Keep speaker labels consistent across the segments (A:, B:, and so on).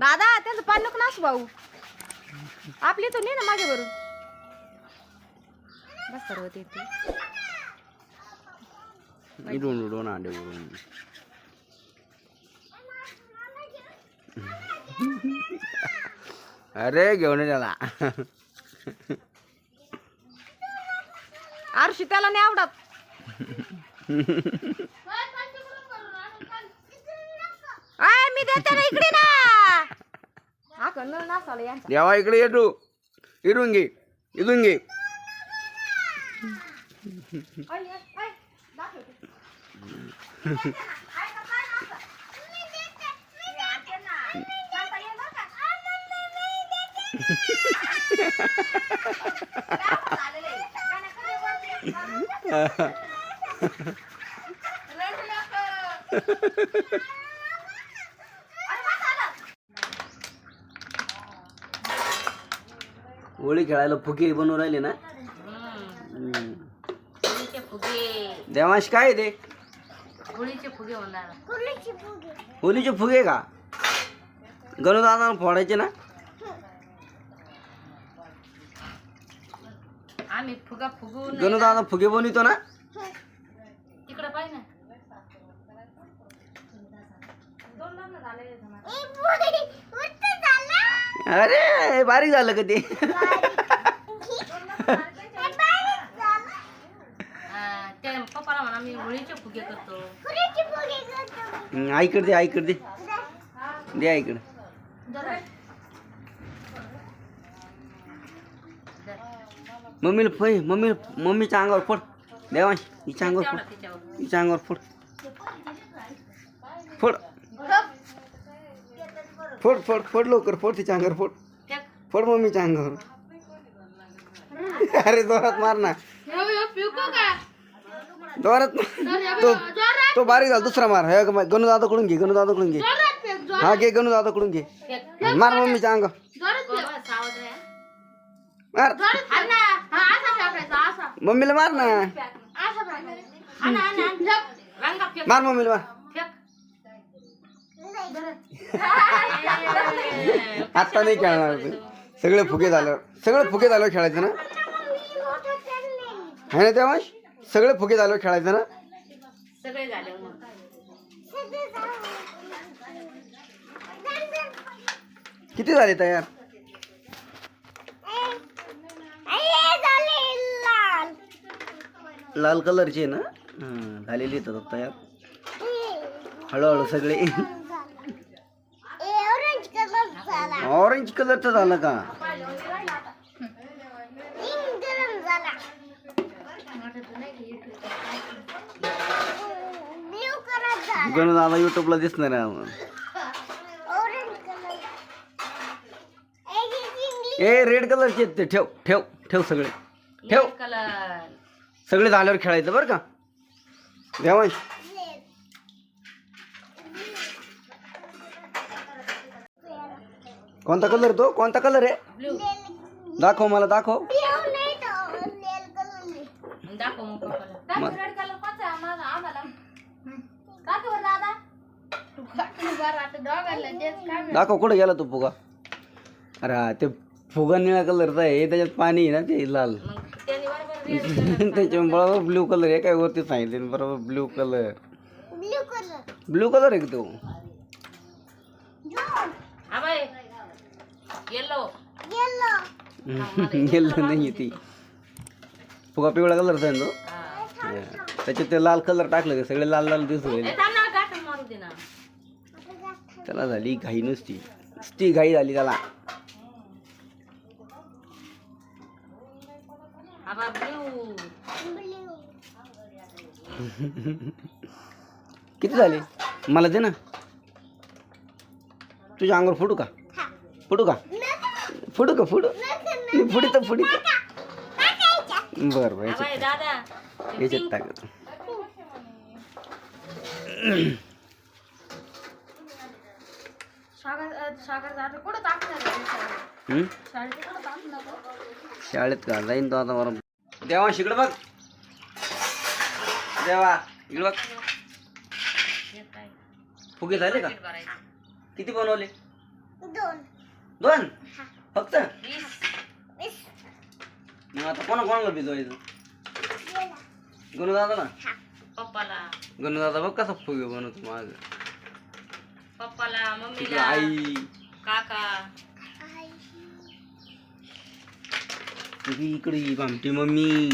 A: दादा त्यांचं पाणी नको नास भाऊ. आपली तर नाही ना मागे बरोबर बस सर्व ते ते.
B: इडून उडून आले उडून अरे घेऊन त्याला
A: आरशी त्याला नाही आवडत आय मी देते ना इकडे ना हा कन्नड नासाला यांचा
B: देवा इकडे ये तू इडून घे इथून घे होळी खेळायला फुगे बनवून राहिले ना?
C: फुगे.
B: देवांश काय आहे ते?
C: होळीचे फुगे होणार
B: होलीचे फुगे. का? गणुदादा फोडायचे ना?
C: आम्ही फुगा फुगून
B: गणुदादा फुगे बनवतो ना?
C: तिकडे पाहिजे ना.
B: अरे बारीक झालं का ते
C: हा, ते होळीचे फुगे करतो.
B: आईकडे दे आईकडे दे. दे आईकडे. मम्मीला फय मम्मी मम्मीच्या अंगावर फोड. देवांश हिच्या अंगावर
C: तेवढा
B: फोड. हिच्या अंगावर फोड. फोड. फोड फोड फोड लवकर फोड तिच्या अंगावर फोड.
C: फेक.
B: फोड मम्मीच्या अंगावर. अरे जोरात मार ना. जोरात. तो तो बारीक झाला दुसरा मार. हे गणू दादाकडून घे गणू दादाकडून घे. हा घे गणू दादाकडून घे. मार मम्मीच्या
C: अंग
B: मार. मम्मीला मार ना. मार मम्मीला मार. आता नाही खेळणार सगळे फुगे झालं सगळं फुगे झालं खेळायचं ना? है ना तेव्हा सगळे फुगे झाल्यावर खेळायचं ना?
C: सगळे झाले मग
B: किती झाले तयार? लाल कलरचे ना? हं, झालेली आहेत आता तयार. हळूहळू सगळे. ऑरेंज कलरचं झालं का? गणू दादा युट्यूबला दिसणार आहे आम्हाला. ए रेड कलरचे आहेत ते. ठेव ठेव ठेव सगळे. ठेव. सगळे झाल्यावर खेळायचं बरं का? देवांश कोणता कलर तो? कोणता कलर आहे? दाखव मला दाखव.
C: दाखव मग पप्पाला
B: मग-
A: रेड कलर कोणता आहे आम्हाला. आम्हाला दाखव बरं दादा.
B: दाखव कुठे गेला तो फुगा? अरे हा, ते फुगा निळ्या कलरचा आहे त्याच्यात पाणी आहे ना ते लाल.
C: मग त्यांनी बरोबर red
B: त्याच्या बरोबर ब्ल्यू कलर आहे काय वरती सांगितले बरोबर ब्ल्यू कलर ब्ल्यू कलर आहे का तो?
C: हा बाय येलो
B: गेलं नाही ती. फुगा पिवळा कलरचा आहे ना तो. त्याच्यात ते लाल कलर टाकलं का? सगळे लाल लाल दिसू राहिले त्याला झाली घाई नुसती. नुसती घाई झाली त्याला. किती झाले? मला दे ना. तुझ्या अंगावर फुटू का? फुटू का? फुटू का? फुटू फुडी तर फुडी बरं बरं
C: बाई
B: याच्यात
C: दादा
B: टाक. याच्यात टाकत
A: सागर सागर जातो कुठं टाकणार आहे शाळेत?
B: हम्म?
A: शाळेत कुठं टाकणार आहे?
B: शाळेत का? जाईन तो आता बरं देवा शिकड बघ. देवा इकडे बघ. फुगे झाले का. किती बनवले? दोन. फक्त?
C: वीस.
B: मग आता कोणा कोणाला भिजवायचं? गणू दादा ना
C: पप्पाला.
B: गणू दादा बघ कसा फुगे बनवतो माझ
C: पप्पाला
B: तिकडे
C: मम्मीला
B: आई.
C: काका.
B: इकडे ही आमची मम्मी.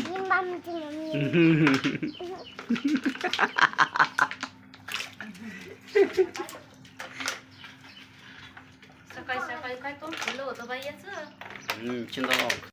C: सकाळी सकाळी काय तोंड फुलं होतं बाई याचं?
B: हम्म, चिंतामण